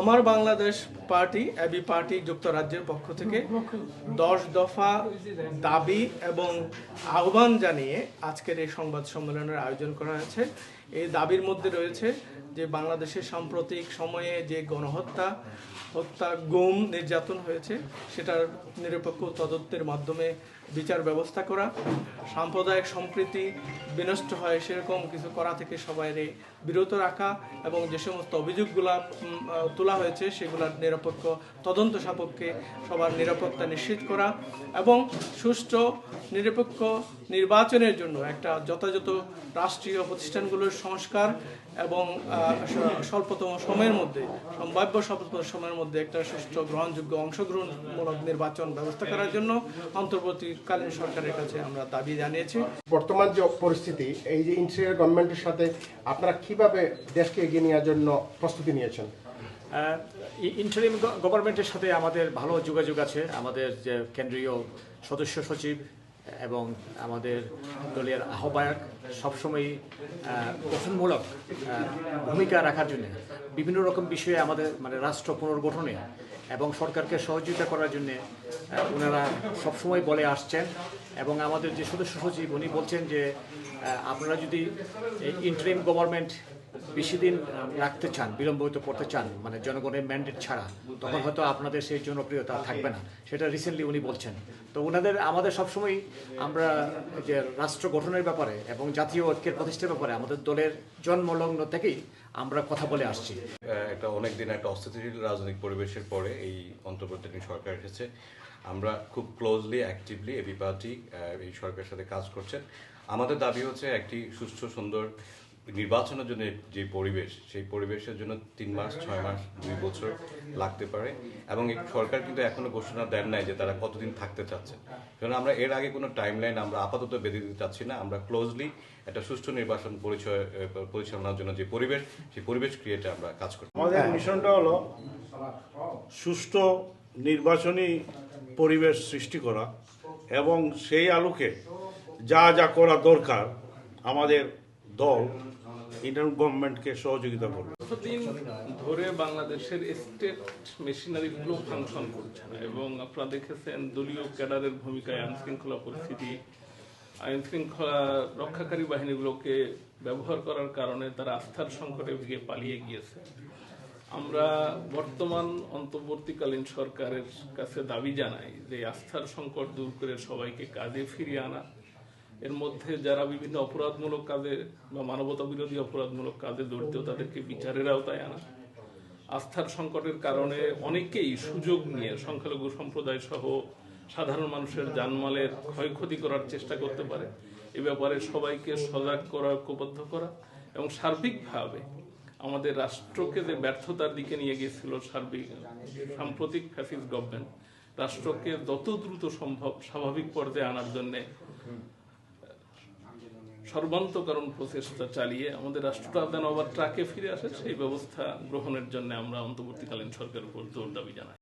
আমার Bangladesh party, AB party, যুক্তরাজ্যের পক্ষ থেকে দশ দফা দাবি এবং আহ্বান জানিয়ে আজকের এই সংবাদ সম্মেলনের আয়োজন করা হয়েছে। এই দাবির মধ্যে রয়েছে যে বাংলাদেশের সাম্প্রতিক সময়ে যে গণহত্যা, হত্যা গুম নির্যাতন হয়েছে, সেটার নিরপেক্ষ তদন্তের মাধ্যমে বিচার ব্যবস্থা করা, সাম্প্রদায়িক সম্প্রীতি বিনষ্ট হয় সেরকম কিছু করা থেকে সবাইরে বিরত রাখা এবং যে সমস্ত অভিযোগগুলা তোলা হয়েছে সেগুলোর নিরপেক্ষ তদন্ত সাপেক্ষে সবার নিরাপত্তা নিশ্চিত করা এবং সুষ্ঠু, নিরপেক্ষ নির্বাচনের জন্য একটা যথাযথ রাষ্ট্রীয় প্রতিষ্ঠানগুলোর সংস্কার এবং স্বল্পতম সময়ের মধ্যে সম্ভাব্য স্বল্পতম সময়ের মধ্যে একটা সুষ্ঠু গ্রহণযোগ্য অংশগ্রহণমূলক নির্বাচন ব্যবস্থা করার জন্য অন্তর্বর্তীকালীন সরকারের কাছে আমরা দাবি জানিয়েছি। বর্তমান যে পরিস্থিতি এই যে ইন্টারিয়ার গভর্নমেন্টের সাথে আপনারা কীভাবে দেশকে এগিয়ে নেওয়ার জন্য প্রস্তুতি নিয়েছেন? ইন্টারিম গভর্নমেন্টের সাথে আমাদের ভালো যোগাযোগ আছে। আমাদের যে কেন্দ্রীয় সদস্য সচিব এবং আমাদের দলের আহ্বায়ক সবসময় আহ, গঠনমূলক ভূমিকা রাখার জন্য বিভিন্ন রকম বিষয়ে আমাদের মানে রাষ্ট্র পুনর্গঠনে এবং সরকারকে সহযোগিতা করার জন্য ওনারা সবসময় বলে আসছেন এবং আমাদের যে সদস্য সচিব উনি বলছেন যে আপনারা যদি ইন্টারিম গভর্নমেন্ট বেশি দিন রাখতে চান, বিলম্বিত করতে চান মানে জনগণের ম্যান্ডেট ছাড়া, তখন হয়তো আপনাদের সেই জনপ্রিয়তা থাকবে না। সেটা রিসেন্টলি উনি বলছেন। তো ওনাদের আমাদের সবসময় আমরা যে রাষ্ট্র গঠনের ব্যাপারে এবং জাতীয় ঐক্যের প্রতিষ্ঠার ব্যাপারে, আমাদের দলের জন্মলগ্ন থেকেই আমরা কথা বলে আসছি। একটা অনেক দিন একটা অস্থিতিশীল রাজনৈতিক পরিবেশের পরে এই অন্তর্বর্তীকালীন সরকার এসেছে। আমরা খুব ক্লোজলি অ্যাক্টিভলি এবি পার্টি এই সরকারের সাথে কাজ করছেন। আমাদের দাবি হচ্ছে একটি সুস্থ, সুন্দর নির্বাচনের জন্য যে পরিবেশ সেই পরিবেশের জন্য তিন মাস ছয় মাস দুই বছর লাগতে পারে এবং এই সরকার কিন্তু এখনও ঘোষণা দেন নাই যে তারা কতদিন থাকতে চাচ্ছে। কারণ আমরা এর আগে কোনো টাইমলাইন আমরা আপাতত বেঁধে দিতে চাচ্ছি না আমরা ক্লোজলি একটা সুষ্ঠু নির্বাচন পরিচয় পরিচালনার জন্য যে পরিবেশ সেই পরিবেশ ক্রিয়েটে আমরা কাজ করি আমাদের মিশনটা হলো সুষ্ঠু নির্বাচনী পরিবেশ সৃষ্টি করা এবং সেই আলোকে যা যা করা দরকার আমাদের দল ইন্ডিয়ান গভর্নমেন্টকে সহযোগিতা করবে। ধরে বাংলাদেশের স্টেট মেশিনারিগুলো ফাংশন করছে না? এবং আপনারা দেখেছেন দলীয় ক্যাডারের ভূমিকায় আইন শৃঙ্খলা পরিস্থিতি আইন শৃঙ্খলা রক্ষাকারী বাহিনীগুলোকে ব্যবহার করার কারণে তারা আস্থার সংকটে ভেঙে পালিয়ে গিয়েছে। আমরা বর্তমান অন্তর্বর্তীকালীন সরকারের কাছে দাবি জানাই যে আস্থার সংকট দূর করে সবাইকে কাজে ফিরিয়ে আনা। এর মধ্যে যারা বিভিন্ন অপরাধমূলক কাজে বা মানবতা বিরোধী অপরাধমূলক কাজে জড়িত তাদেরকে বিচারের আওতায় আনা। আস্থার সংকটের কারণে অনেকেই সুযোগ নিয়ে সংখ্যালঘু সম্প্রদায় সহ সাধারণ মানুষের জানমালের ক্ষয়ক্ষতি করার চেষ্টা করতে পারে। এ ব্যাপারে সবাইকে সজাগ করা ঐক্যবদ্ধ করা এবং সার্বিকভাবে আমাদের রাষ্ট্রকে যে ব্যর্থতার দিকে নিয়ে গিয়েছিল সার্বিক সাম্প্রতিক ফ্যাসিস্ট গভর্নমেন্ট রাষ্ট্রকে যত দ্রুত সম্ভব স্বাভাবিক পর্যায়ে আনার জন্যে সর্বান্তকরণ প্রচেষ্টা চালিয়ে আমাদের রাষ্ট্রটা যেন আবার ট্রাকে ফিরে আসে, সেই ব্যবস্থা গ্রহণের জন্য আমরা অন্তর্বর্তীকালীন সরকারের উপর জোর দাবি জানাই।